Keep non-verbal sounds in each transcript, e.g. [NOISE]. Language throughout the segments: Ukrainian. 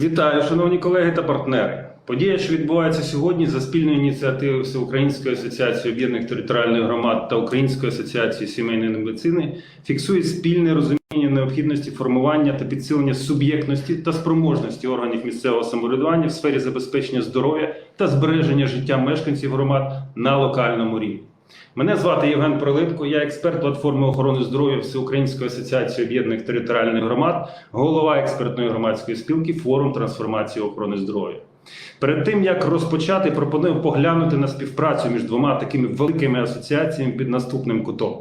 Вітаю, шановні колеги та партнери. Подія, що відбувається сьогодні, за спільною ініціативою Всеукраїнської асоціації об'єднаних територіальних громад та Української асоціації сімейної медицини, фіксує спільне розуміння необхідності формування та підсилення суб'єктності та спроможності органів місцевого самоврядування в сфері забезпечення здоров'я та збереження життя мешканців громад на локальному рівні. Мене звати Євген Пролитко, я експерт платформи охорони здоров'я Всеукраїнської асоціації об'єднаних територіальних громад, голова експертної громадської спілки Форум трансформації охорони здоров'я. Перед тим як розпочати, пропоную поглянути на співпрацю між двома такими великими асоціаціями під наступним кутом.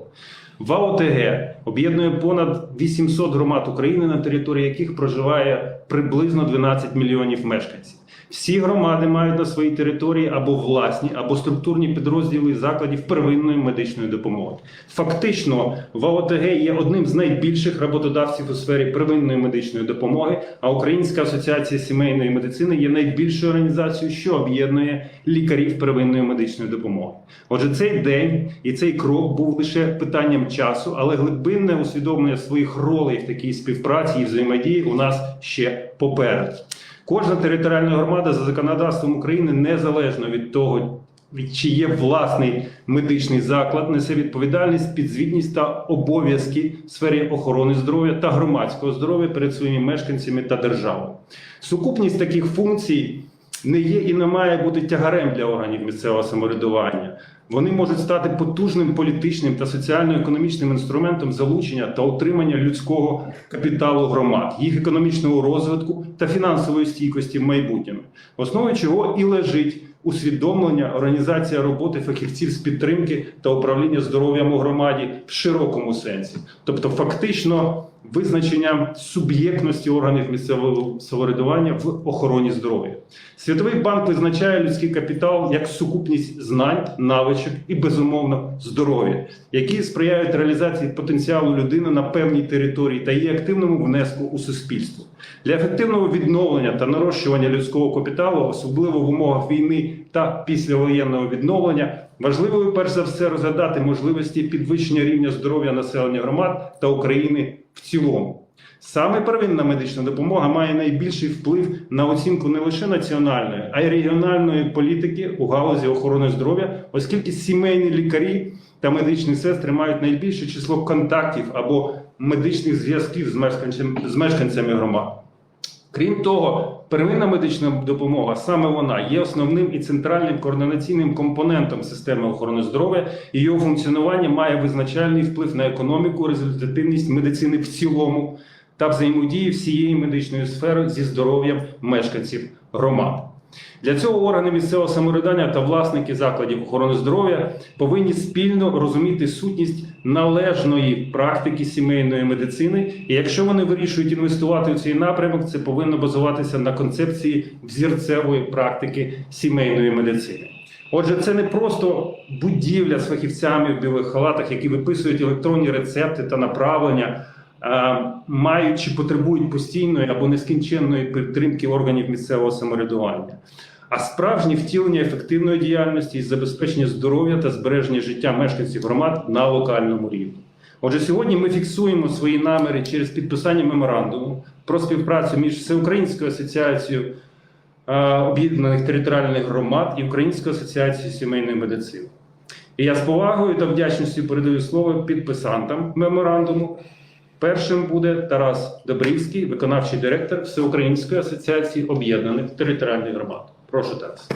ВАОТГ об'єднує понад 800 громад України, на території яких проживає приблизно 12 мільйонів мешканців. Всі громади мають на своїй території або власні, або структурні підрозділи закладів первинної медичної допомоги. Фактично, ВАОТГ є одним з найбільших роботодавців у сфері первинної медичної допомоги, а Українська асоціація сімейної медицини є найбільшою організацією, що об'єднує лікарів первинної медичної допомоги. Отже, цей день і цей крок був лише питанням часу, але глибинне усвідомлення своїх ролей в такій співпраці і взаємодії у нас ще попереду. Кожна територіальна громада за законодавством України незалежно від того, чи є власний медичний заклад, несе відповідальність, підзвітність та обов'язки в сфері охорони здоров'я та громадського здоров'я перед своїми мешканцями та державою. Сукупність таких функцій не є і не має бути тягарем для органів місцевого самоврядування. Вони можуть стати потужним політичним та соціально-економічним інструментом залучення та утримання людського капіталу громад, їх економічного розвитку та фінансової стійкості в майбутньому, в основі чого і лежить усвідомлення, організація роботи фахівців з підтримки та управління здоров'ям у громаді в широкому сенсі, тобто фактично визначення суб'єктності органів місцевого самоврядування в охороні здоров'я. Світовий банк визначає людський капітал як сукупність знань, навичок і безумовно здоров'я, які сприяють реалізації потенціалу людини на певній території та її активному внеску у суспільство. Для ефективного відновлення та нарощування людського капіталу, особливо в умовах війни та післявоєнного відновлення, важливою перш за все розглядати можливості підвищення рівня здоров'я населення громад та України в цілому. Саме первинна медична допомога має найбільший вплив на оцінку не лише національної, а й регіональної політики у галузі охорони здоров'я, оскільки сімейні лікарі та медичні сестри мають найбільше число контактів або медичних зв'язків з мешканцями, громад. Крім того, первинна медична допомога, саме вона є основним і центральним координаційним компонентом системи охорони здоров'я, і його функціонування має визначальний вплив на економіку, результативність медицини в цілому та взаємодії всієї медичної сфери зі здоров'ям мешканців громад. Для цього органи місцевого самоврядування та власники закладів охорони здоров'я повинні спільно розуміти сутність належної практики сімейної медицини. І якщо вони вирішують інвестувати у цей напрямок, це повинно базуватися на концепції взірцевої практики сімейної медицини. Отже, це не просто будівля з фахівцями в білих халатах, які виписують електронні рецепти та направлення, мають чи потребують постійної або нескінченної підтримки органів місцевого самоврядування. А справжнє втілення ефективної діяльності із забезпечення здоров'я та збереження життя мешканців громад на локальному рівні. Отже, сьогодні ми фіксуємо свої наміри через підписання меморандуму про співпрацю між Всеукраїнською асоціацією е, об'єднаних територіальних громад і Українською асоціацією сімейної медицини. І я з повагою та вдячністю передаю слово підписантам меморандуму. Першим буде Тарас Добрівський, виконавчий директор Всеукраїнської асоціації об'єднаних територіальних громад. Прошу Тарас.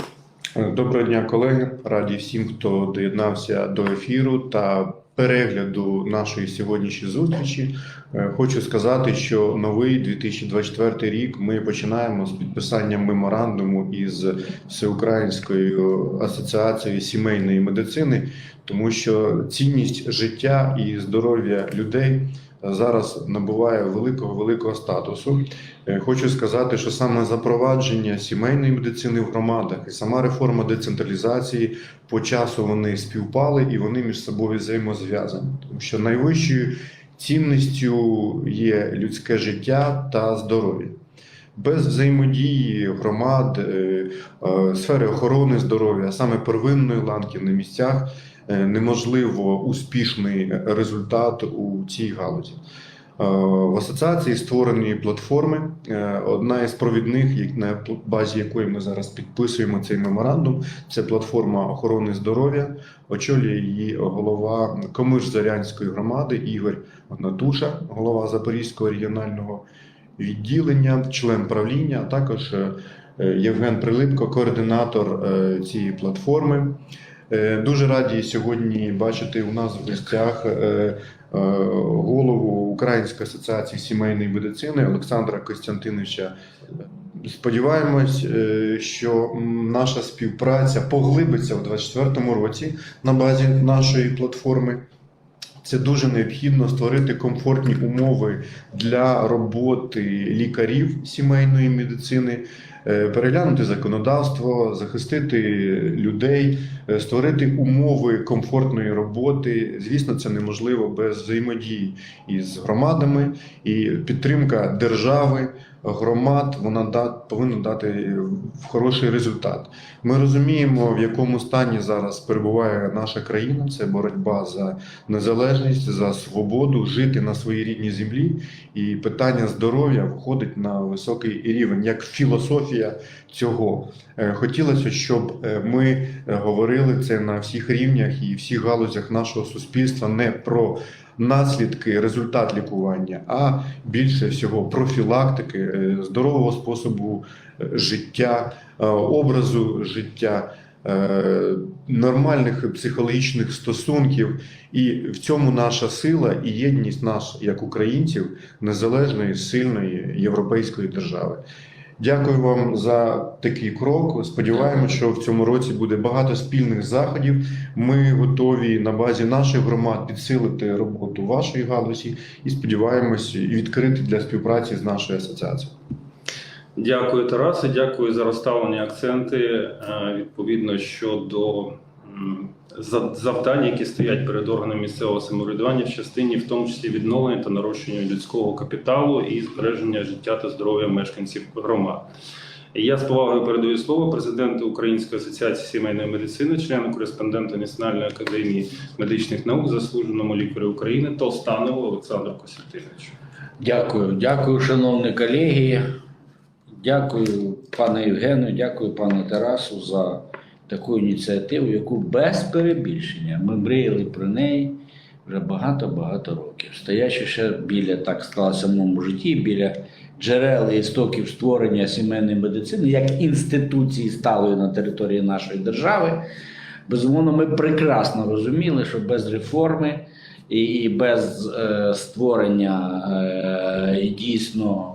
Доброго дня, колеги. Раді всім, хто доєднався до ефіру та перегляду нашої сьогоднішньої зустрічі. Е, Хочу сказати, що новий 2024 рік ми починаємо з підписанням меморандуму із Всеукраїнською асоціацією сімейної медицини, тому що цінність життя і здоров'я людей зараз набуває великого великого статусу. Е, Хочу сказати, що саме запровадження сімейної медицини в громадах і сама реформа децентралізації по часу вони співпали і вони між собою взаємозв'язані, тому що найвищою цінністю є людське життя та здоров'я. Без взаємодії громад, е, е, сфери охорони здоров'я, саме первинної ланки на місцях, неможливо успішний результат у цій галузі. в асоціації створені платформи. Е, Одна із провідних, на базі якої ми зараз підписуємо цей меморандум, це платформа охорони здоров'я. Очолює її голова Комиш-Зарянської громади Ігор Гнатуша, голова Запорізького регіонального відділення, член правління, а також е, е, Євген Прилипко, координатор е, цієї платформи. Е, Дуже раді сьогодні бачити у нас в гостях е, е, голову Української асоціації сімейної медицини Олександра Костянтиновича. Сподіваємось, що наша співпраця поглибиться у 2024 році на базі нашої платформи. Це дуже необхідно створити комфортні умови для роботи лікарів сімейної медицини, переглянути законодавство, захистити людей, е, створити умови комфортної роботи. Звісно, це неможливо без взаємодії із громадами і підтримка держави. Громад вона да, повинна дати хороший результат. Ми розуміємо, в якому стані зараз перебуває наша країна. Це боротьба за незалежність, за свободу, жити на своїй рідній землі. І питання здоров'я входить на високий рівень, як філософія цього. Е, Хотілося, щоб е, ми е, говорили це на всіх рівнях і всіх галузях нашого суспільства не про наслідки, результат лікування, а більше всього профілактики, е, здорового способу е, життя, е, образу життя. Нормальних психологічних стосунків, і в цьому наша сила і єдність нас як українців незалежної сильної європейської держави. Дякую вам за такий крок. Сподіваємося, що в цьому році буде багато спільних заходів. Ми готові на базі наших громад підсилити роботу вашої галузі і сподіваємось відкрити для співпраці з нашою асоціацією. Дякую, Тарасе. Дякую за розставлені акценти е, відповідно щодо м, за- завдань, які стоять перед органами місцевого самоврядування в частині, в тому числі відновлення та нарощення людського капіталу і збереження життя та здоров'я мешканців громад. Я з повагою передаю слово президенту Української асоціації сімейної медицини, члену кореспонденту Національної академії медичних наук, заслуженому лікарю України Толстанову Олександру Костянтиновичу. Дякую, дякую, шановні колеги. Дякую, пане Євгену, дякую, пане Тарасу, за таку ініціативу, яку без перебільшення ми мріяли про неї вже багато-багато років. Стоячи ще біля, так сталося в моєму житті, біля джерел і істоків створення сімейної медицини як інституції сталої на території нашої держави. Безумовно, ми прекрасно розуміли, що без реформи і без е, створення е, дійсно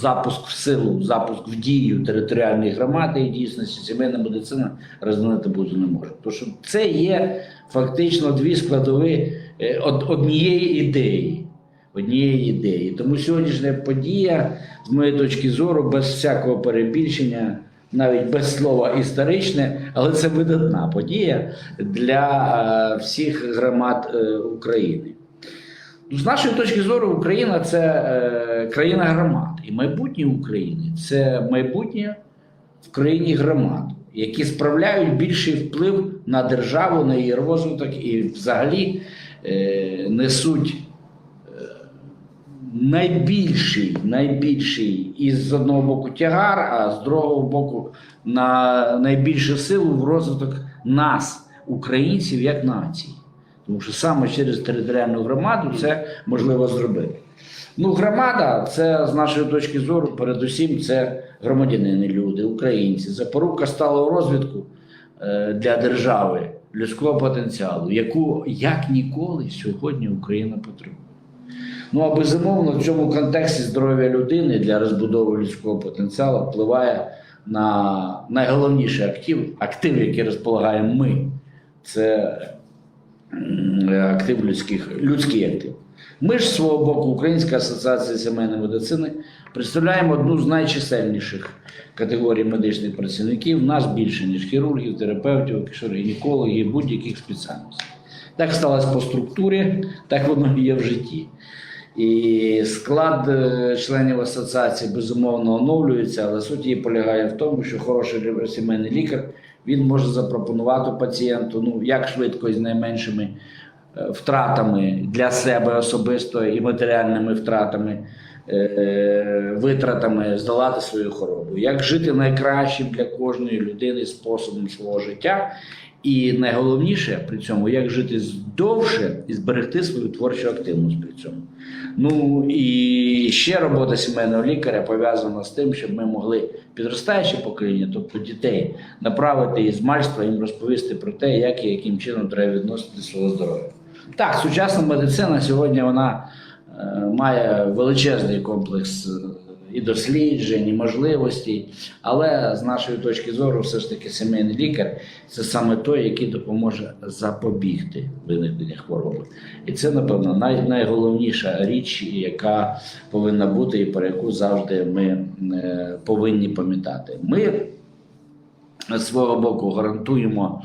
запуск в силу, запуск в дію територіальної громади і дійсності сімейна медицина розвинути бути не може. Тому що це є фактично дві складові е, од- однієї ідеї. Однієї ідеї. Тому сьогоднішня подія, з моєї точки зору, без всякого перебільшення, навіть без слова історичне, але це видатна подія для е, всіх громад е, України. З нашої точки зору, Україна це е, країна громад. І майбутнє України це майбутнє в країні громад, які справляють більший вплив на державу, на її розвиток і взагалі е, несуть е, найбільший, найбільший із з одного боку тягар, а з другого боку на найбільшу силу в розвиток нас, українців, як нації. Тому що саме через територіальну громаду це можливо зробити. Ну, громада це з нашої точки зору, передусім, це громадянини, люди, українці, запорука сталого розвитку е, для держави людського потенціалу, яку як ніколи сьогодні Україна потребує. Ну а безумовно, в цьому контексті здоров'я людини для розбудови людського потенціалу впливає на найголовніший актив, актив, який розполагаємо ми. Це актив людських, людський актив. Ми ж з свого боку, Українська асоціація сімейної медицини, представляємо одну з найчисельніших категорій медичних працівників. Нас більше, ніж хірургів, терапевтів, акушер-гінекологів, будь-яких спеціальностей. Так сталося по структурі, так воно і є в житті. І склад е, членів асоціації безумовно оновлюється, але суть її полягає в тому, що хороший сімейний лікар він може запропонувати пацієнту ну як швидко і з найменшими е, втратами для себе особисто і матеріальними втратами, е, витратами здолати свою хворобу. Як жити найкращим для кожної людини способом свого життя. І найголовніше при цьому, як жити довше і зберегти свою творчу активність при цьому. Ну і ще робота сімейного лікаря пов'язана з тим, щоб ми могли підростаюче покоління, тобто дітей, направити із мальства їм розповісти про те, як і яким чином треба відносити свого здоров'я. Так, сучасна медицина сьогодні вона е, має величезний комплекс е, і досліджень, і можливостей, але з нашої точки зору, все ж таки, сімейний лікар це саме той, який допоможе запобігти виникнення хвороби. І це, напевно, най, найголовніша річ, яка повинна бути, і про яку завжди ми е, повинні пам'ятати. Ми з свого боку гарантуємо,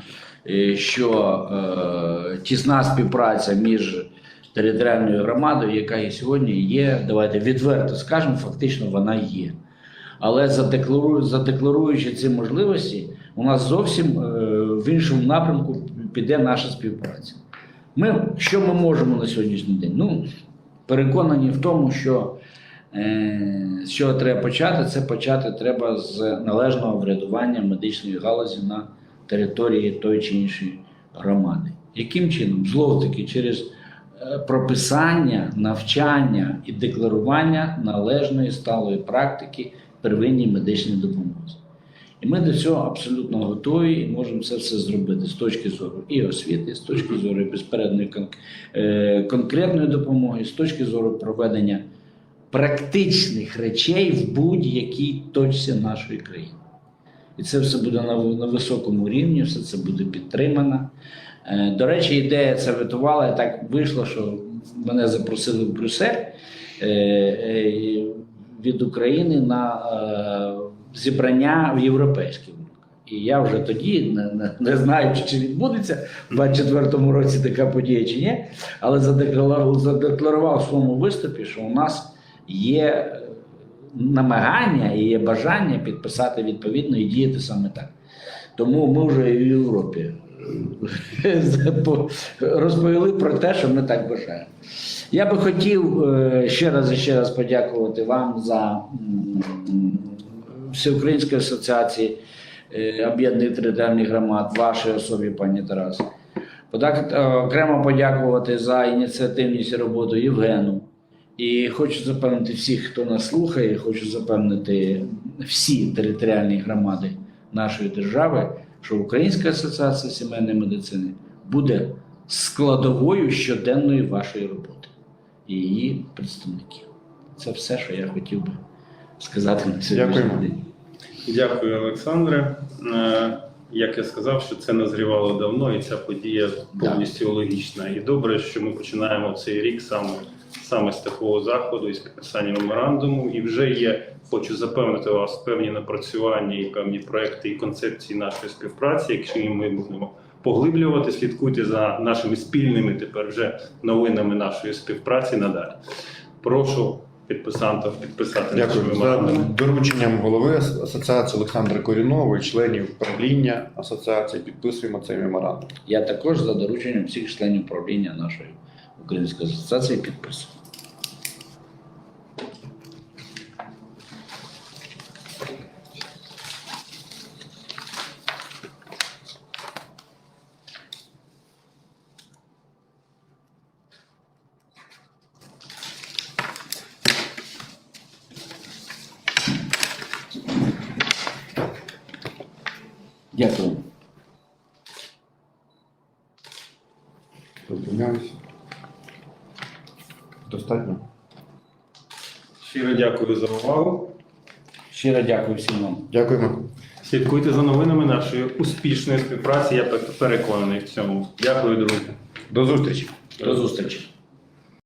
е, що е, тісна співпраця між територіальною громадою, яка і сьогодні є, давайте відверто скажемо, фактично вона є. Але задекларую, задекларуючи ці можливості, у нас зовсім е, в іншому напрямку піде наша співпраця. Ми, що ми можемо на сьогоднішній день? Ну, переконані в тому, що е, з чого треба почати, це почати треба з належного врядування медичної галузі на території тої чи іншої громади. Яким чином? Знову таки, через прописання, навчання і декларування належної сталої практики первинній медичній допомозі. І ми до цього абсолютно готові і можемо це все зробити з точки зору і освіти, з точки зору і безпередної е, конкретної допомоги, з точки зору проведення практичних речей в будь-якій точці нашої країни. І це все буде на високому рівні, все це буде підтримано. Е, До речі, ідея ця витувала, так вийшло, що мене запросили в Брюссель е, е, від України на зібрання в європейський урок. І я вже тоді, не, не, не знаючи, чи відбудеться в 24-му році така подія чи ні, але задекларував, в своєму виступі, що у нас є намагання і є бажання підписати відповідно і діяти саме так. Тому ми вже і в Європі [LAUGHS] розповіли про те, що ми так бажаємо. Я би хотів е, ще раз і ще раз подякувати вам за Всеукраїнської асоціації е, об'єднаних територіальних громад, вашій особі, пані Тарас. Е, Окремо подякувати за ініціативність і роботу Євгену. І хочу запевнити всіх, хто нас слухає, хочу запевнити всі територіальні громади нашої держави, що Українська асоціація сімейної медицини буде складовою щоденної вашої роботи і її представників. Це все, що я хотів би сказати на сьогоднішній день. Дякую, Олександре. Е, Як я сказав, що це назрівало давно, і ця подія повністю логічна. І добре, що ми починаємо цей рік саме, саме з такого заходу, із підписання меморандуму. І вже є, хочу запевнити вас, певні напрацювання і певні проекти і концепції нашої співпраці, якщо ми будемо поглиблювати, слідкуйте за нашими спільними тепер вже новинами нашої співпраці надалі. Прошу підписантів підписати наші Дякую. За дорученням голови асоціації Олександра Корінова і членів правління асоціації підписуємо цей меморандум. Я також за дорученням всіх членів правління нашої Української асоціації підписую. Дякую. Достатньо. Щиро дякую за увагу. Щиро дякую всім вам. Дякуємо. Слідкуйте за новинами нашої успішної співпраці. Я переконаний в цьому. Дякую, друзі. До зустрічі. До зустрічі.